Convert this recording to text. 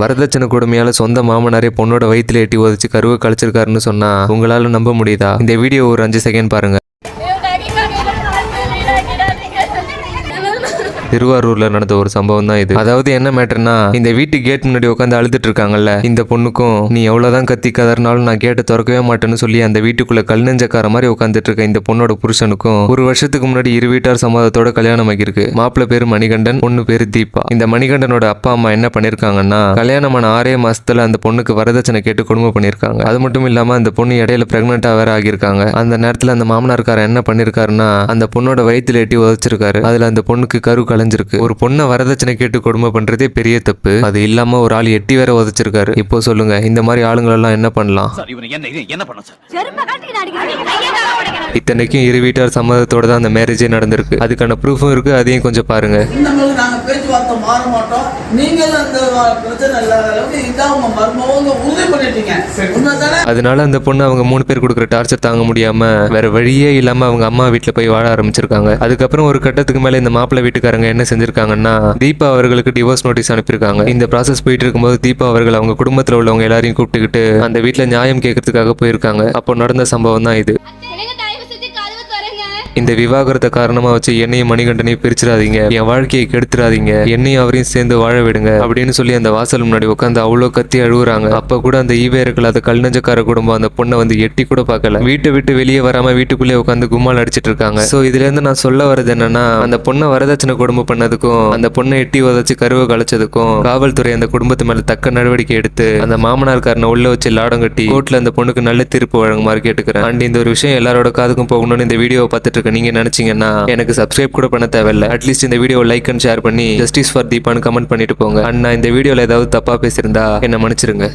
வரதட்சணை கொடுமையால சொந்த மாமனாரே பொண்ணோட வயிற்றுல எட்டி உதச்சு கருவை கழிச்சிருக்காருன்னு சொன்னா உங்களால நம்ப முடியுதா? இந்த வீடியோ ஒரு அஞ்சு செகண்ட் பாருங்க. திருவாரூர்ல நடந்த ஒரு சம்பவம் தான் இது. அதாவது என்ன மேட்டர்னா இந்த வீட்டு கேட் முன்னாடி உட்காந்து அழுதுட்டு இருக்காங்கல்ல இந்த பொண்ணுக்கும் நீ எவ்வளவுதான் கத்தி கதறினாலும் நான் கேட்டை திறக்கவே மாட்டேன்னு சொல்லி அந்த வீட்டுக்குள்ள கல் நெஞ்சக்கார மாதிரி உட்காந்துட்டு இருக்க இந்த பொண்ணோட புருஷனுக்கும் ஒரு வருஷத்துக்கு முன்னாடி இரு வீட்டார் சம்மதத்தோட கல்யாணம் ஆகியிருக்கு மாப்பிள்ள பேரு மணிகண்டன் பொண்ணு பேரு தீபா. இந்த மணிகண்டனோட அப்பா அம்மா என்ன பண்ணிருக்காங்கன்னா கல்யாணமான ஆறே மாசத்துல அந்த பொண்ணுக்கு வரதட்சணை கேட்டு கொடுமை பண்ணிருக்காங்க அது மட்டும் இல்லாம அந்த பொண்ணு இடையில பிரெக்னெண்டா வேற ஆகியிருக்காங்க. அந்த நேரத்துல அந்த மாமனார்காரர் என்ன பண்ணிருக்காருன்னா அந்த பொண்ணோட வயிற்றுல எட்டி உதச்சிருக்காரு. அதுல அந்த பொண்ணுக்கு கரு கலைஞ்சிருக்கு ஒரு பொண்ணை வரதட்சணை கேட்டு கொடுமை பண்றதே பெரிய தப்பு. அது இல்லாம ஒரு ஆள் எட்டி வேற உதச்சிருக்காரு. இப்போ சொல்லுங்க இந்த மாதிரி ஆளுங்களெல்லாம் என்ன பண்ணலாம்? சார் இவனை என்ன இது என்ன பண்ண சார்? இத்தனைக்கும் இரு வீட்டார் சம்மதத்தோட தான் அந்த மேரேஜே நடந்திருக்கு. அதுக்கான ப்ரூஃபும் இருக்கு அதையும் கொஞ்சம் பாருங்க. அதனால அந்த பொண்ணு அவங்க மூணு பேர் கொடுக்குற டார்ச்சர் தாங்க முடியாம வேற வழியே இல்லாம அவங்க அம்மா வீட்ல போய் வாழ ஆரம்பிச்சிருக்காங்க. அதுக்கப்புறம் ஒரு கட்டத்துக்கு மேல இந்த மாப்பிள்ளை வீட்டுக்காரங்க என்ன செஞ்சிருக்காங்கன்னா தீபா அவர்களுக்கு டிவோர்ஸ் நோட்டீஸ் அனுப்பியிருக்காங்க. இந்த ப்ராசஸ் போயிட்டு இருக்கும்போது தீபா அவர்கள் அவங்க குடும்பத்துல உள்ளவங்க எல்லாரையும் கூப்பிட்டுக்கிட்டு அந்த வீட்டில் நியாயம் கேட்கறதுக்காக போயிருக்காங்க. அப்போ நடந்த சம்பவம் தான் இது. இந்த விவாகரத்தை காரணமா வச்சு என்னையும் மணிகண்டனையும் பிரிச்சிடாதீங்க. என் வாழ்க்கையை கெடுத்துறாதீங்க என்னையும் அவரையும் சேர்ந்து வாழ விடுங்க. அப்படின்னு சொல்லி அந்த வாசல் முன்னாடி உட்காந்து அவ்வளோ கத்தி அழுகுறாங்க அப்ப கூட அந்த ஈவே இருக்கல கல்நஞ்சக்கார குடும்பம் அந்த பொண்ணை வந்து எட்டி கூட பார்க்கல. வீட்டை விட்டு வெளியே வராம வீட்டுக்குள்ளே உட்காந்து கும்மால் அடிச்சிட்டு இருக்காங்க. சோ இதுல இருந்து நான் சொல்ல வர்றது என்னன்னா அந்த பொண்ணை வரதட்சணை குடும்பம் பண்ணதுக்கும் அந்த பொண்ணை எட்டி உதச்சு கருவை கலைச்சதுக்கும் காவல்துறை அந்த குடும்பத்து மேல தக்க நடவடிக்கை எடுத்து அந்த மாமனார்காரனை உள்ள வச்சு லாடம் கட்டி கோர்ட்ல அந்த பொண்ணுக்கு நல்ல தீர்ப்பு வழங்குமாறு கேட்டுக்கிறேன். அண்ட் இந்த ஒரு விஷயம் எல்லாரோட காதுக்கும் போகணும்னு இந்த வீடியோவை பார்த்துட்டு இருக்கும் நீங்க நினைச்சீங்கன்னா எனக்கு சப்ஸ்கிரைப் கூட பண்ண தேவையில்லை. அட்லீஸ்ட் இந்த வீடியோ லைக் அண்ட் ஷேர் பண்ணி ஜஸ்டிஸ் ஃபார் தீபான்னு கமெண்ட் பண்ணிட்டு போங்க. அண்ட் நான் இந்த வீடியோல ஏதாவது தப்பா பேசியிருந்தா என்ன மன்னிச்சிருங்க.